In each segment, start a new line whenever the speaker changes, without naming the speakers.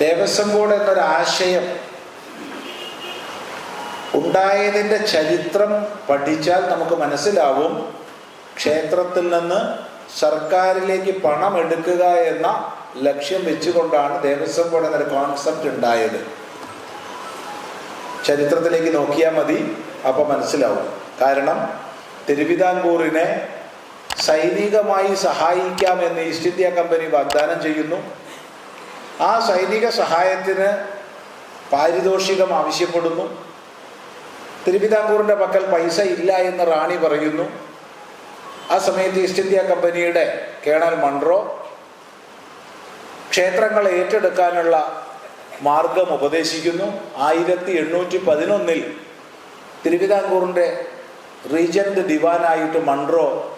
Devaswom board എന്നൊരാശയം ഉണ്ടായതിന്റെ ചരിത്രം പഠിച്ചാൽ നമുക്ക് മനസ്സിലാവും. ക്ഷേത്രത്തിൽ നിന്ന് സർക്കാരിലേക്ക് പണം എടുക്കുക എന്ന ലക്ഷ്യം വെച്ചുകൊണ്ടാണ് ദേവസ്വം ബോർഡ് എന്നൊരു കോൺസെപ്റ്റ് ഉണ്ടായത്. ചരിത്രത്തിലേക്ക് നോക്കിയാൽ മതി അപ്പം മനസ്സിലാവും. കാരണം തിരുവിതാംകൂറിനെ സൈനികമായി സഹായിക്കാമെന്ന് ഈസ്റ്റ് ഇന്ത്യ കമ്പനി വാഗ്ദാനം ചെയ്യുന്നു. ആ സൈനിക സഹായത്തിന് പാരിതോഷികം ആവശ്യപ്പെടുന്നു. തിരുവിതാംകൂറിന്റെ പക്കൽ പൈസ ഇല്ല എന്ന് റാണി പറയുന്നു. ആ സമയത്ത് ഈസ്റ്റ് ഇന്ത്യ കമ്പനിയുടെ കേണൽ മൺറോ ക്ഷേത്രങ്ങൾ ഏറ്റെടുക്കാനുള്ള മാർഗം ഉപദേശിക്കുന്നു. ആയിരത്തി എണ്ണൂറ്റി പതിനൊന്നിൽ തിരുവിതാംകൂറിന്റെ റീജന്റ് ദിവാനായിട്ട് മൺറോ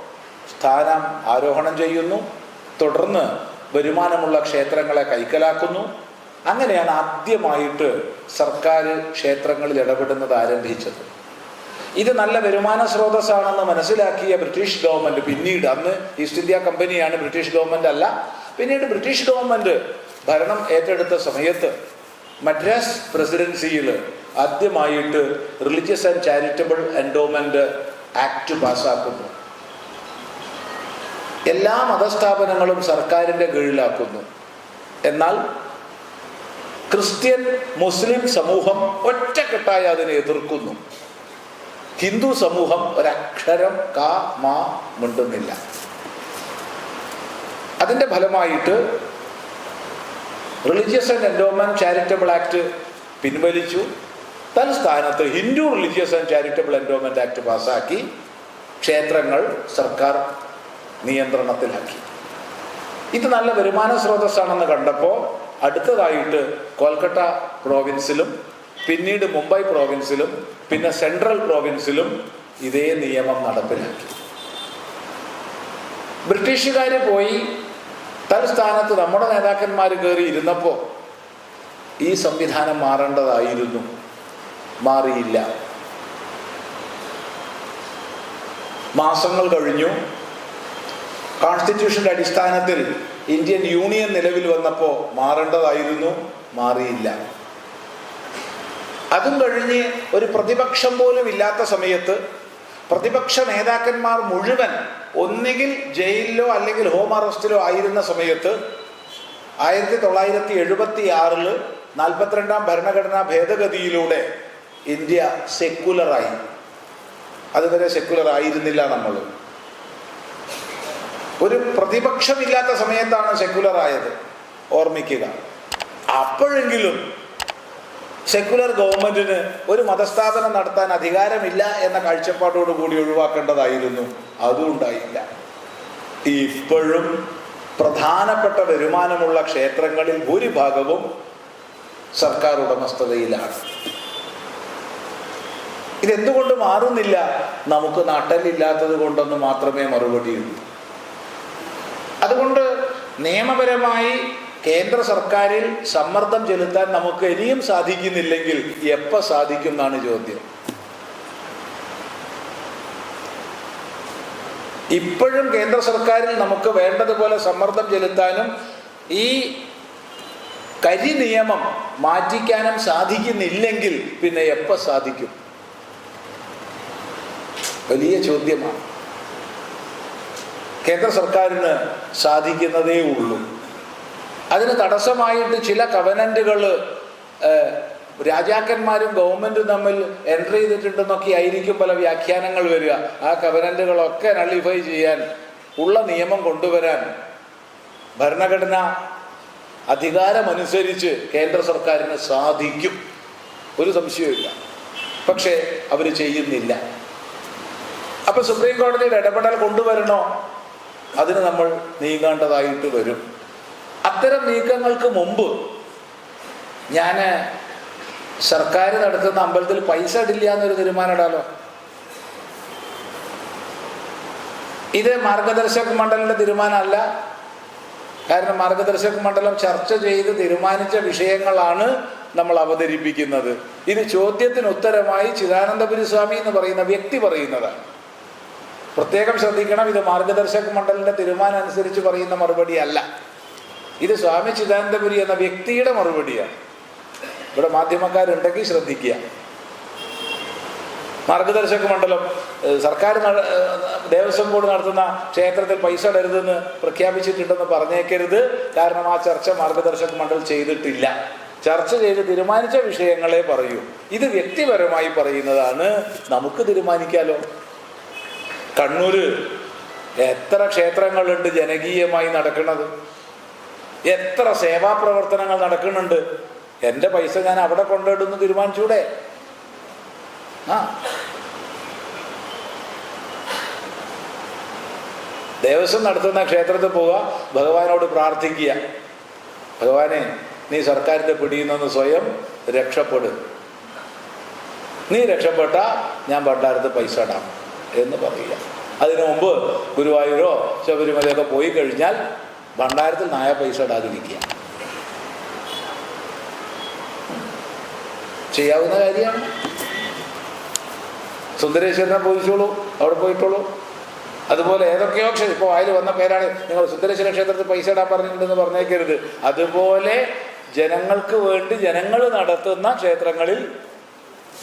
സ്ഥാനം ആരോഹണം ചെയ്യുന്നു. തുടർന്ന് വരുമാനമുള്ള ക്ഷേത്രങ്ങളെ കൈക്കലാക്കുന്നു. അങ്ങനെയാണ് ആദ്യമായിട്ട് സർക്കാർ ക്ഷേത്രങ്ങളിൽ ഇടപെടുന്നത് ആരംഭിച്ചത്. ഇത് നല്ല വരുമാന സ്രോതസ്സാണെന്ന് മനസ്സിലാക്കിയ ബ്രിട്ടീഷ് ഗവൺമെന്റ് പിന്നീട് അന്ന് ഈസ്റ്റ് ഇന്ത്യ കമ്പനിയാണ് ബ്രിട്ടീഷ് ഗവൺമെന്റ് അല്ല പിന്നീട് ബ്രിട്ടീഷ് ഗവൺമെന്റ് ഭരണം ഏറ്റെടുത്ത സമയത്ത് മദ്രാസ് പ്രസിഡൻസിയിൽ ആദ്യമായിട്ട് religious and charitable endowment act പാസ്സാക്കുന്നു എല്ലാ മതസ്ഥാപനങ്ങളും സർക്കാരിന്റെ കീഴിലാക്കുന്നു. എന്നാൽ ക്രിസ്ത്യൻ മുസ്ലിം സമൂഹം ഒറ്റക്കെട്ടായി അതിനെ എതിർക്കുന്നു. ഹിന്ദു സമൂഹം ഒരക്ഷരം കാ മാ മിണ്ടുന്നില്ല. അതിന്റെ ഫലമായിട്ട് religious and endowment charitable act പിൻവലിച്ചു. തൽസ്ഥാനത്ത് Hindu religious and charitable endowment act പാസ്സാക്കി. ക്ഷേത്രങ്ങൾ സർക്കാർ നിയന്ത്രണത്തിലാക്കി ഇത് നല്ല വരുമാന സ്രോതസ്സാണെന്ന് കണ്ടപ്പോൾ അടുത്തതായിട്ട് കൊൽക്കട്ട പ്രോവിൻസിലും പിന്നീട് മുംബൈ പ്രോവിൻസിലും പിന്നെ സെൻട്രൽ പ്രോവിൻസിലും ഇതേ നിയമം നടപ്പിലാക്കി. ബ്രിട്ടീഷുകാർ പോയി തൽസ്ഥാനത്ത് നമ്മുടെ നേതാക്കന്മാർ കയറി ഇരുന്നപ്പോൾ ഈ സംവിധാനം മാറേണ്ടതായിരുന്നു. മാറിയില്ല. മാസങ്ങൾ കഴിഞ്ഞു. കോൺസ്റ്റിറ്റ്യൂഷന്റെ അടിസ്ഥാനത്തിൽ ഇന്ത്യൻ യൂണിയൻ നിലവിൽ വന്നപ്പോൾ മാറേണ്ടതായിരുന്നു മാറിയില്ല. അതും കഴിഞ്ഞ് ഒരു പ്രതിപക്ഷം പോലും ഇല്ലാത്ത സമയത്ത് പ്രതിപക്ഷ നേതാക്കന്മാർ മുഴുവൻ ഒന്നുകിൽ ജയിലിലോ അല്ലെങ്കിൽ ഹോം അറസ്റ്റിലോ ആയിരുന്ന സമയത്ത് ആയിരത്തി തൊള്ളായിരത്തി എഴുപത്തി ആറിൽ നാൽപ്പത്തിരണ്ടാം ഭരണഘടനാ ഭേദഗതിയിലൂടെ ഇന്ത്യ സെക്കുലറായി അതുവരെ സെക്കുലർ ആയിരുന്നില്ല നമ്മൾ ഒരു പ്രതിപക്ഷമില്ലാത്ത സമയത്താണ് സെക്കുലർ ആയത്. ഓർമ്മിക്കുക. അപ്പോഴെങ്കിലും സെക്കുലർ ഗവൺമെന്റിന് ഒരു മതസ്ഥാപനം നടത്താൻ അധികാരമില്ല എന്ന കാഴ്ചപ്പാടോട് കൂടി ഒഴിവാക്കേണ്ടതായിരുന്നു. അതും ഉണ്ടായില്ല. ഇപ്പോഴും പ്രധാനപ്പെട്ട വരുമാനമുള്ള ക്ഷേത്രങ്ങളിൽ ഭൂരിഭാഗവും സർക്കാർ ഉടമസ്ഥതയിലാണ്. ഇതെന്തുകൊണ്ട് മാറുന്നില്ല? നമുക്ക് നട്ടലില്ലാത്തത് കൊണ്ടെന്ന് മാത്രമേ മറുപടിയുള്ളൂ. അതുകൊണ്ട് നിയമപരമായി കേന്ദ്ര സർക്കാരിൽ സമ്മർദ്ദം ചെലുത്താൻ നമുക്ക് ഇനിയും സാധിക്കുന്നില്ലെങ്കിൽ എപ്പോൾ സാധിക്കും എന്നാണ് ചോദ്യം. ഇപ്പോഴും കേന്ദ്ര സർക്കാരിൽ നമുക്ക് വേണ്ടതുപോലെ സമ്മർദ്ദം ചെലുത്താനും ഈ കരി നിയമം മാറ്റിക്കാനും സാധിക്കുന്നില്ലെങ്കിൽ പിന്നെ എപ്പോൾ സാധിക്കും? വലിയ ചോദ്യമാണ്. കേന്ദ്ര സർക്കാരിന് സാധിക്കുന്നതേ ഉള്ളൂ. അതിന് തടസ്സമായിട്ട് ചില കവനന്റുകൾ രാജാക്കന്മാരും ഗവൺമെന്റും തമ്മിൽ എൻട്രി ചെയ്തിട്ടുണ്ടെന്നൊക്കെ ആയിരിക്കും പല വ്യാഖ്യാനങ്ങൾ വരിക. ആ കവനന്റുകളൊക്കെ നള്ളിഫൈ ചെയ്യാൻ ഉള്ള നിയമം കൊണ്ടുവരാൻ ഭരണഘടന അധികാരമനുസരിച്ച് കേന്ദ്ര സർക്കാരിന് സാധിക്കും. ഒരു സംശയവുമില്ല. പക്ഷേ അവർ ചെയ്യുന്നില്ല. അപ്പൊ സുപ്രീം കോടതിയുടെ ഇടപെടൽ കൊണ്ടുവരണോ? അതിന് നമ്മൾ നീങ്ങേണ്ടതായിട്ട് വരും. അത്തരം നീക്കങ്ങൾക്ക് മുമ്പ് ഞാൻ സർക്കാർ നടത്തുന്ന അമ്പലത്തിൽ പൈസ ഇടില്ല എന്നൊരു തീരുമാനം ഇടാലോ? ഇത് മാർഗദർശക മണ്ഡലിന്റെ തീരുമാനമല്ല. കാരണം മാർഗദർശക മണ്ഡലം ചർച്ച ചെയ്ത് തീരുമാനിച്ച വിഷയങ്ങളാണ് നമ്മൾ അവതരിപ്പിക്കുന്നത്. ഇത് ചോദ്യത്തിന് ഉത്തരമായി ചിദാനന്ദപുരി സ്വാമി എന്ന് പറയുന്ന വ്യക്തി പറയുന്നതാണ്. പ്രത്യേകം ശ്രദ്ധിക്കണം ഇത് മാർഗദർശക മണ്ഡലിന്റെ തീരുമാനം അനുസരിച്ച് പറയുന്ന മറുപടി അല്ല ഇത് സ്വാമി ചിദാനന്ദപുരി എന്ന വ്യക്തിയുടെ മറുപടിയാണ്. ഇവിടെ മാധ്യമക്കാരുണ്ടെങ്കിൽ ശ്രദ്ധിക്കുക. മാർഗദർശക മണ്ഡലം സർക്കാർ ദേവസ്വം ബോർഡ് നടത്തുന്ന ക്ഷേത്രത്തിൽ പൈസ ഇടരുതെന്ന് പ്രഖ്യാപിച്ചിട്ടുണ്ടെന്ന് പറഞ്ഞേക്കരുത്. കാരണം ആ ചർച്ച മാർഗദർശക മണ്ഡലം ചെയ്തിട്ടില്ല. ചർച്ച ചെയ്ത് തീരുമാനിച്ച വിഷയങ്ങളെ പറയൂ. ഇത് വ്യക്തിപരമായി പറയുന്നതാണ്. നമുക്ക് തീരുമാനിക്കാലോ? കണ്ണൂര് എത്ര ക്ഷേത്രങ്ങളുണ്ട് ജനകീയമായി നടക്കുന്നത്? എത്ര സേവാ പ്രവർത്തനങ്ങൾ നടക്കുന്നുണ്ട്? എന്റെ പൈസ ഞാൻ അവിടെ കൊണ്ടിടുന്നു തീരുമാനിച്ചൂടെ? ആ. ദേവസ്വം നടത്തുന്ന ക്ഷേത്രത്തിൽ പോവുക ഭഗവാനോട് പ്രാർത്ഥിക്കുക. ഭഗവാനെ നീ സർക്കാരിന്റെ പിടിയിൽ നിന്ന് സ്വയം രക്ഷപ്പെടും. നീ രക്ഷപ്പെട്ട ഞാൻ ഭണ്ഡാരത്ത് പൈസ ഇടാം. എന്ന് പറയുക അതിനു മുമ്പ് ഗുരുവായൂരോ ശബരിമലയൊക്കെ പോയി കഴിഞ്ഞാൽ ഭണ്ഡാരത്തിൽ നായ പൈസ ഇടാതിരിക്കുക. ചെയ്യാവുന്ന കാര്യമാണ്. സുന്ദരേശ്വരനെ പോയിച്ചോളൂ അവിടെ പോയിട്ടോളൂ അതുപോലെ ഏതൊക്കെയോ ക്ഷേത്രം ഇപ്പോൾ വായിൽ വന്ന പേരാണ് നിങ്ങൾ സുന്ദരേശ്വര ക്ഷേത്രത്തിൽ പൈസ ഇടാൻ പറഞ്ഞിട്ടുണ്ടെന്ന് പറഞ്ഞേക്കരുത്. അതുപോലെ ജനങ്ങൾക്ക് വേണ്ടി ജനങ്ങൾ നടത്തുന്ന ക്ഷേത്രങ്ങളിൽ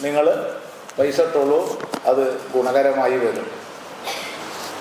നിങ്ങൾ പൈസ ഇട്ടോളൂ അത് ഗുണകരമായി വരും.